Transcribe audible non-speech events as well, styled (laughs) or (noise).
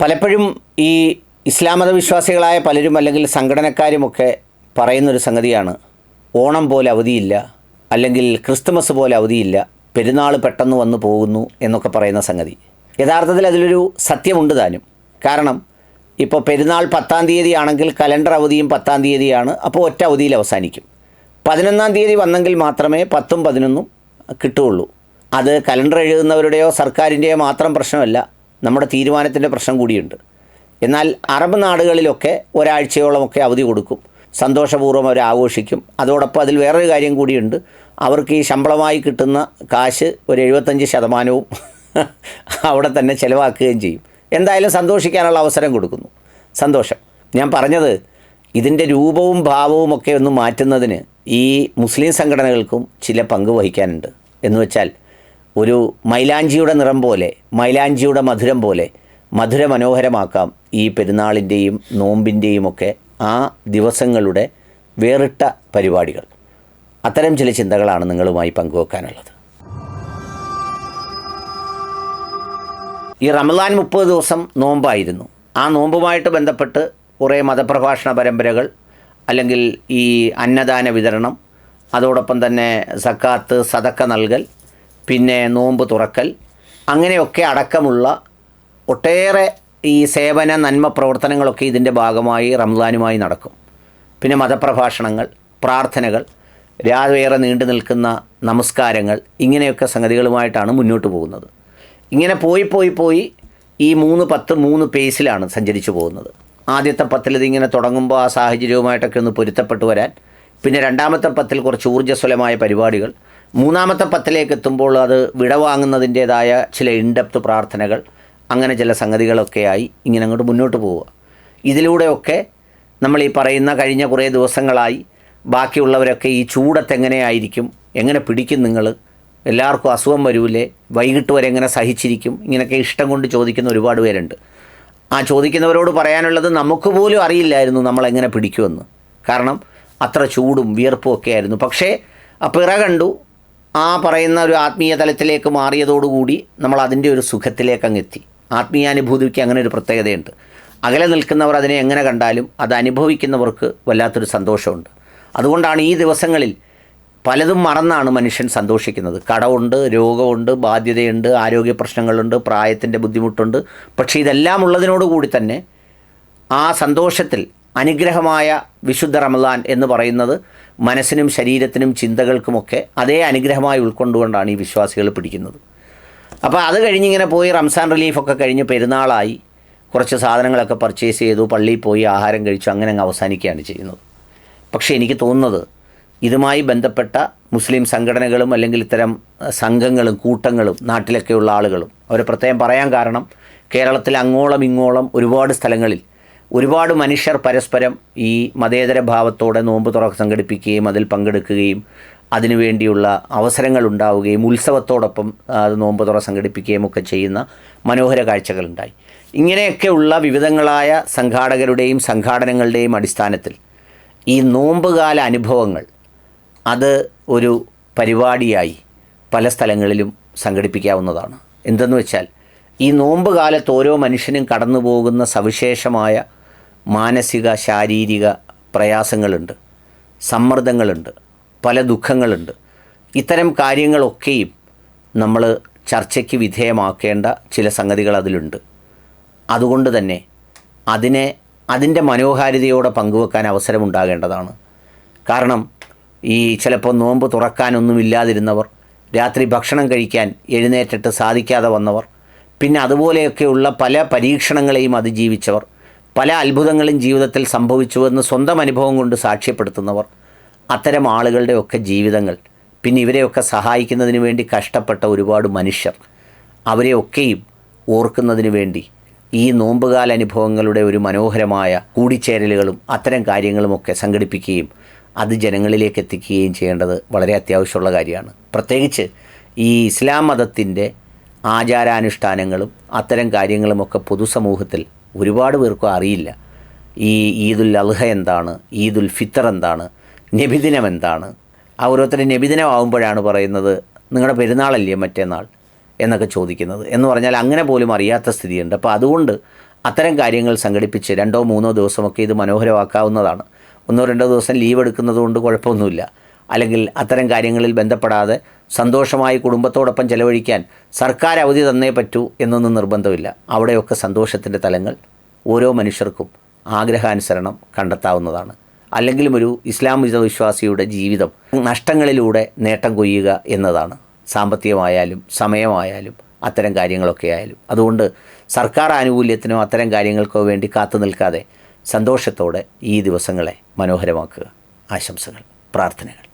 പലപ്പോഴും ഈ ഇസ്ലാം വിശ്വാസികളായ പലരും അല്ലെങ്കിൽ സംഘടനക്കാരുമൊക്കെ പറയുന്നൊരു സംഗതിയാണ്. ഓണം പോലെ അവധിയില്ല. അല്ലെങ്കിൽ ക്രിസ്തുമസ് പോലെ അവധിയില്ല. പെരുന്നാൾ പെട്ടെന്ന് വന്നു പോകുന്നു എന്നൊക്കെ പറയുന്ന സംഗതി. യഥാർത്ഥത്തിൽ അതിലൊരു സത്യമുണ്ട് താനും. കാരണം ഇപ്പോൾ പെരുന്നാൾ പത്താം തീയതി ആണെങ്കിൽ കലണ്ടർ അവധിയും പത്താം തീയതിയാണ്. അപ്പോൾ ഒറ്റ അവധിയിൽ അവസാനിക്കും. പതിനൊന്നാം തീയതി വന്നെങ്കിൽ മാത്രമേ പത്തും പതിനൊന്നും കിട്ടുകയുള്ളൂ. അത് കലണ്ടർ എഴുതുന്നവരുടെയോ സർക്കാരിന്റെയോ മാത്രം പ്രശ്നമല്ല. നമ്മുടെ തീരുമാനത്തിന്റെ പ്രശ്നം കൂടിയുണ്ട്. എന്നാൽ അറബ് നാടുകളിലൊക്കെ ഒരാഴ്ചയോളമൊക്കെ അവധി കൊടുക്കും. സന്തോഷപൂർവം അവർ ആഘോഷിക്കും. അതോടൊപ്പം അതിൽ വേറൊരു കാര്യം കൂടിയുണ്ട്. അവർക്ക് ഈ ശമ്പളമായി കിട്ടുന്ന കാശ് ഒരു എഴുപത്തഞ്ച് ശതമാനവും (laughs) അവിടെ തന്നെ ചിലവാക്കുകയും ചെയ്യും. എന്തായാലും സന്തോഷിക്കാനുള്ള അവസരം കൊടുക്കുന്നു. സന്തോഷം. ഞാൻ പറഞ്ഞത് ഇതിന്റെ രൂപവും ഭാവവും ഒക്കെ ഒന്ന് മാറ്റുന്നതിന് ഈ മുസ്ലിം സംഘടനകൾക്കും ചില പങ്ക് വഹിക്കാനുണ്ട്. എന്ന് വെച്ചാൽ ഒരു മൈലാഞ്ചിയുടെ നിറം പോലെ മൈലാഞ്ചിയുടെ മധുരം പോലെ മധുര മനോഹരമാക്കാം ഈ പെരുന്നാളിന്റെയും നോമ്പിന്റെയും ഒക്കെ ആ ദിവസങ്ങളുടെ വേറിട്ട പരിപാടികൾ. അത്തരം ചില ചിന്തകളാണ് നിങ്ങളുമായി പങ്കുവെക്കാനുള്ളത്. ഈ റമദാൻ മുപ്പത് ദിവസം നോമ്പായിരുന്നു. ആ നോമ്പുമായിട്ട് ബന്ധപ്പെട്ട് കുറേ മതപ്രഭാഷണ പരമ്പരകൾ അല്ലെങ്കിൽ ഈ അന്നദാന വിതരണം അതോടൊപ്പം തന്നെ സക്കാത്ത് സതക്ക നൽകൽ പിന്നെ നോമ്പ് തുറക്കൽ അങ്ങനെയൊക്കെ അടക്കമുള്ള ഒട്ടേറെ ഈ സേവന നന്മ പ്രവർത്തനങ്ങളൊക്കെ ഇതിന്റെ ഭാഗമായി റംസാനുമായി നടക്കും. പിന്നെ മതപ്രഭാഷണങ്ങൾ പ്രാർത്ഥനകൾ രാവേറെ നീണ്ടു നിൽക്കുന്ന നമസ്കാരങ്ങൾ ഇങ്ങനെയൊക്കെ സംഗതികളുമായിട്ടാണ് മുന്നോട്ട് പോകുന്നത്. ഇങ്ങനെ പോയി പോയി പോയി ഈ മൂന്ന് പത്ത് മൂന്ന് പേസിലാണ് സഞ്ചരിച്ചു പോകുന്നത്. ആദ്യത്തെ പത്തിൽ ഇതിങ്ങനെ തുടങ്ങുമ്പോൾ ആ സാഹചര്യവുമായിട്ടൊക്കെ ഒന്ന് പൊരുത്തപ്പെട്ടു വരാൻ പിന്നെ രണ്ടാമത്തെ പത്തിൽ കുറച്ച് ഊർജസ്വലമായ പരിപാടികൾ മൂന്നാമത്തെ പത്തിലേക്ക് എത്തുമ്പോൾ അത് വിടവാങ്ങുന്നതിന്റേതായ ചില ഇൻഡെപ്ത് പ്രാർത്ഥനകൾ അങ്ങനെ ചില സംഗതികളൊക്കെയായി ഇങ്ങനെ അങ്ങോട്ട് മുന്നോട്ട് പോവുക. ഇതിലൂടെയൊക്കെ നമ്മൾ ഈ പറയുന്ന കഴിഞ്ഞ കുറേ ദിവസങ്ങളായി ബാക്കിയുള്ളവരൊക്കെ ഈ ചൂടത്ത് എങ്ങനെയായിരിക്കും എങ്ങനെ പിടിക്കും നിങ്ങൾ എല്ലാവർക്കും അസുഖം വരൂലേ വൈകിട്ട് വരെ എങ്ങനെ സഹിച്ചിരിക്കും ഇങ്ങനെയൊക്കെ ഇഷ്ടം കൊണ്ട് ചോദിക്കുന്ന ഒരുപാട് പേരുണ്ട്. ആ ചോദിക്കുന്നവരോട് പറയാനുള്ളത് നമുക്ക് പോലും അറിയില്ലായിരുന്നു നമ്മളെങ്ങനെ പിടിക്കുമെന്ന്. കാരണം അത്ര ചൂടും വിയർപ്പും ഒക്കെ ആയിരുന്നു. പക്ഷേ പിറ കണ്ടു ആ പറയുന്ന ഒരു ആത്മീയ തലത്തിലേക്ക് മാറിയതോടുകൂടി നമ്മൾ അതിന്റെ ഒരു സുഖത്തിലേക്ക് അങ്ങ് എത്തി. ആത്മീയാനുഭൂതിക്ക് അങ്ങനെ ഒരു പ്രത്യേകതയുണ്ട്. അകലെ നിൽക്കുന്നവർ അതിനെ എങ്ങനെ കണ്ടാലും അത് അനുഭവിക്കുന്നവർക്ക് വല്ലാത്തൊരു സന്തോഷമുണ്ട്. അതുകൊണ്ടാണ് ഈ ദിവസങ്ങളിൽ പലതും മറന്നാണ് മനുഷ്യൻ സന്തോഷിക്കുന്നത്. കടമുണ്ട് രോഗമുണ്ട് ബാധ്യതയുണ്ട് ആരോഗ്യ പ്രശ്നങ്ങളുണ്ട് പ്രായത്തിന്റെ ബുദ്ധിമുട്ടുണ്ട്. പക്ഷേ ഇതെല്ലാം ഉള്ളതിനോടുകൂടി തന്നെ ആ സന്തോഷത്തിൽ അനുഗ്രഹമായ വിശുദ്ധ റമദാൻ എന്ന് പറയുന്നത് മനസ്സിനും ശരീരത്തിനും ചിന്തകൾക്കുമൊക്കെ അതേ അനുഗ്രഹമായി ഉൾക്കൊണ്ടുകൊണ്ടാണ് ഈ വിശ്വാസികൾ പിടിക്കുന്നത്. അപ്പോൾ അത് കഴിഞ്ഞിങ്ങനെ പോയി റംസാൻ റിലീഫൊക്കെ കഴിഞ്ഞ് പെരുന്നാളായി കുറച്ച് സാധനങ്ങളൊക്കെ പർച്ചേസ് ചെയ്തു പള്ളിയിൽ പോയി ആഹാരം കഴിച്ചു അങ്ങനെ അങ്ങ് അവസാനിക്കുകയാണ് ചെയ്യുന്നത്. പക്ഷേ എനിക്ക് തോന്നുന്നത് ഇതുമായി ബന്ധപ്പെട്ട മുസ്ലിം സംഘടനകളും അല്ലെങ്കിൽ ഇത്തരം സംഘങ്ങളും കൂട്ടങ്ങളും നാട്ടിലൊക്കെയുള്ള ആളുകളും അവർ പ്രത്യേകം പറയാൻ കാരണം കേരളത്തിൽ അങ്ങോളം ഇങ്ങോളം ഒരുപാട് സ്ഥലങ്ങളിൽ ഒരുപാട് മനുഷ്യർ പരസ്പരം ഈ മതേതര ഭാവത്തോടെ നോമ്പ് തുറ സംഘടിപ്പിക്കുകയും അതിൽ പങ്കെടുക്കുകയും അതിനുവേണ്ടിയുള്ള അവസരങ്ങൾ ഉണ്ടാവുകയും ഉത്സവത്തോടൊപ്പം അത് നോമ്പ് തുറ സംഘടിപ്പിക്കുകയും ഒക്കെ ചെയ്യുന്ന മനോഹര കാഴ്ചകളുണ്ടായി. ഇങ്ങനെയൊക്കെയുള്ള വിവിധങ്ങളായ സംഘാടകരുടെയും സംഘാടനങ്ങളുടെയും അടിസ്ഥാനത്തിൽ ഈ നോമ്പുകാല അനുഭവങ്ങൾ അത് ഒരു പരിപാടിയായി പല സ്ഥലങ്ങളിലും സംഘടിപ്പിക്കാവുന്നതാണ്. എന്തെന്ന് വെച്ചാൽ ഈ നോമ്പ് കാലത്ത് ഓരോ മനുഷ്യനും കടന്നു പോകുന്ന സവിശേഷമായ മാനസിക ശാരീരിക പ്രയാസങ്ങളുണ്ട് സമ്മർദ്ദങ്ങളുണ്ട് പല ദുഃഖങ്ങളുണ്ട്. ഇത്തരം കാര്യങ്ങളൊക്കെയും നമ്മൾ ചർച്ചയ്ക്ക് വിധേയമാക്കേണ്ട ചില സംഗതികൾ അതിലുണ്ട്. അതുകൊണ്ട് തന്നെ അതിനെ അതിന്റെ മനോഹാരിതയോടെ പങ്കുവെക്കാൻ അവസരമുണ്ടാകേണ്ടതാണ്. കാരണം ഈ ചിലപ്പോൾ നോമ്പ് തുറക്കാനൊന്നുമില്ലാതിരുന്നവർ രാത്രി ഭക്ഷണം കഴിക്കാൻ എഴുന്നേറ്റിട്ട് സാധിക്കാതെ വന്നവർ പിന്നെ അതുപോലെയൊക്കെയുള്ള പല പരീക്ഷണങ്ങളെയും അതിജീവിച്ചവർ പല അത്ഭുതങ്ങളും ജീവിതത്തിൽ സംഭവിച്ചുവെന്ന് സ്വന്തം അനുഭവം കൊണ്ട് സാക്ഷ്യപ്പെടുത്തുന്നവർ അത്തരം ആളുകളുടെയൊക്കെ ജീവിതങ്ങൾ പിന്നെ ഇവരെയൊക്കെ സഹായിക്കുന്നതിന് വേണ്ടി കഷ്ടപ്പെട്ട ഒരുപാട് മനുഷ്യർ അവരെയൊക്കെയും ഓർക്കുന്നതിന് വേണ്ടി ഈ നോമ്പുകാല അനുഭവങ്ങളുടെ ഒരു മനോഹരമായ കൂടിച്ചേരലുകളും അത്തരം കാര്യങ്ങളുമൊക്കെ സംഘടിപ്പിക്കുകയും അത് ജനങ്ങളിലേക്ക് എത്തിക്കുകയും ചെയ്യേണ്ടത് വളരെ അത്യാവശ്യമുള്ള കാര്യമാണ്. പ്രത്യേകിച്ച് ഈ ഇസ്ലാം മതത്തിന്റെ ആചാരാനുഷ്ഠാനങ്ങളും അത്തരം കാര്യങ്ങളുമൊക്കെ പൊതുസമൂഹത്തിൽ ഒരുപാട് പേർക്കും അറിയില്ല. ഈ ഈദുൽ അൽഹ എന്താണ്? ഈദുൽ ഫിത്തർ എന്താണ്? നബിദിനം എന്താണ്? ആ ഓരോരുത്തരും നബിദിനമാകുമ്പോഴാണ് പറയുന്നത് നിങ്ങളുടെ പെരുന്നാളല്ലേ മറ്റേന്നാൾ എന്നൊക്കെ ചോദിക്കുന്നത്. എന്ന് പറഞ്ഞാൽ അങ്ങനെ പോലും അറിയാത്ത സ്ഥിതിയുണ്ട്. അപ്പോൾ അതുകൊണ്ട് അത്തരം കാര്യങ്ങൾ സംഘടിപ്പിച്ച് രണ്ടോ മൂന്നോ ദിവസമൊക്കെ ഇത് മനോഹരമാക്കാവുന്നതാണ്. ഒന്നോ രണ്ടോ ദിവസം ലീവ് എടുക്കുന്നതുകൊണ്ട് കുഴപ്പമൊന്നുമില്ല. അല്ലെങ്കിൽ അത്തരം കാര്യങ്ങളിൽ ബന്ധപ്പെടാതെ സന്തോഷമായി കുടുംബത്തോടൊപ്പം ചെലവഴിക്കാൻ സർക്കാർ അവധി തന്നേ പറ്റൂ എന്നൊന്നും നിർബന്ധമില്ല. അവിടെയൊക്കെ സന്തോഷത്തിന്റെ തലങ്ങൾ ഓരോ മനുഷ്യർക്കും ആഗ്രഹാനുസരണം കണ്ടെത്താവുന്നതാണ്. അല്ലെങ്കിലും ഒരു ഇസ്ലാം വിശ്വാസിയുടെ ജീവിതം നഷ്ടങ്ങളിലൂടെ നേട്ടം കൊയ്യുക എന്നതാണ്. സാമ്പത്തികമായാലും സമയമായാലും അത്തരം കാര്യങ്ങളൊക്കെ ആയാലും. അതുകൊണ്ട് സർക്കാർ ആനുകൂല്യത്തിനോ അത്തരം കാര്യങ്ങൾക്കോ വേണ്ടി കാത്തു നിൽക്കാതെ സന്തോഷത്തോടെ ഈ ദിവസങ്ങളെ മനോഹരമാക്കുക. ആശംസകൾ പ്രാർത്ഥനകൾ.